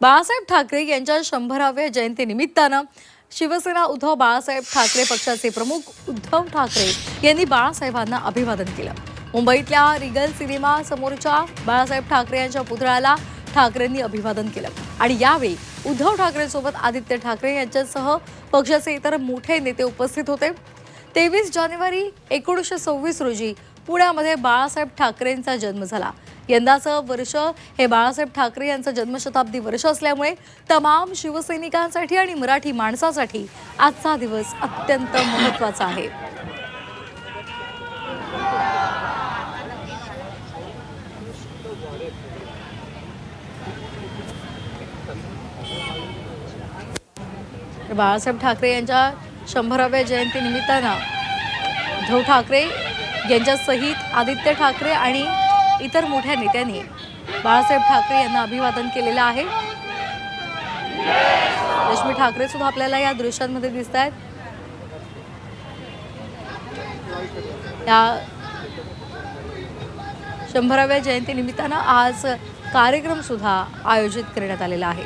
बाळासाहेब ठाकरे यांच्या शंभराव्या जयंतीनिमित्तानं शिवसेना उद्धव बाळासाहेब ठाकरे पक्षाचे प्रमुख उद्धव ठाकरे यांनी बाळासाहेबांना अभिवादन केलं. मुंबईतल्या रिगल सिनेमा समोरच्या बाळासाहेब ठाकरे यांच्या पुतळ्याला ठाकरेंनी अभिवादन केलं. आणि यावेळी उद्धव ठाकरेंसोबत आदित्य ठाकरे यांच्यासह पक्षाचे इतर मोठे नेते उपस्थित होते. तेवीस जानेवारी एकोणीसशे सव्वीस रोजी पुण्यामध्ये बाळासाहेब ठाकरेंचा जन्म झाला. यंदाचं वर्ष हे बाळासाहेब ठाकरे यांचं जन्मशताब्दी वर्ष असल्यामुळे तमाम शिवसैनिकांसाठी आणि मराठी माणसासाठी आजचा दिवस अत्यंत महत्त्वाचा आहे. बाळासाहेब ठाकरे यांच्या शंभराव्या जयंतीनिमित्तानं उद्धव ठाकरे यांच्या सहित आदित्य ठाकरे आणि इतर मोठ्या नेत्यांनी बाळासाहेब ठाकरे यांना अभिवादन केलेलं आहे. रश्मी ठाकरे सुद्धा आपल्याला या दृश्यांमध्ये दिसत आहेत. या शंभराव्या जयंतीनिमित्तानं आज कार्यक्रम सुद्धा आयोजित करण्यात आलेला आहे.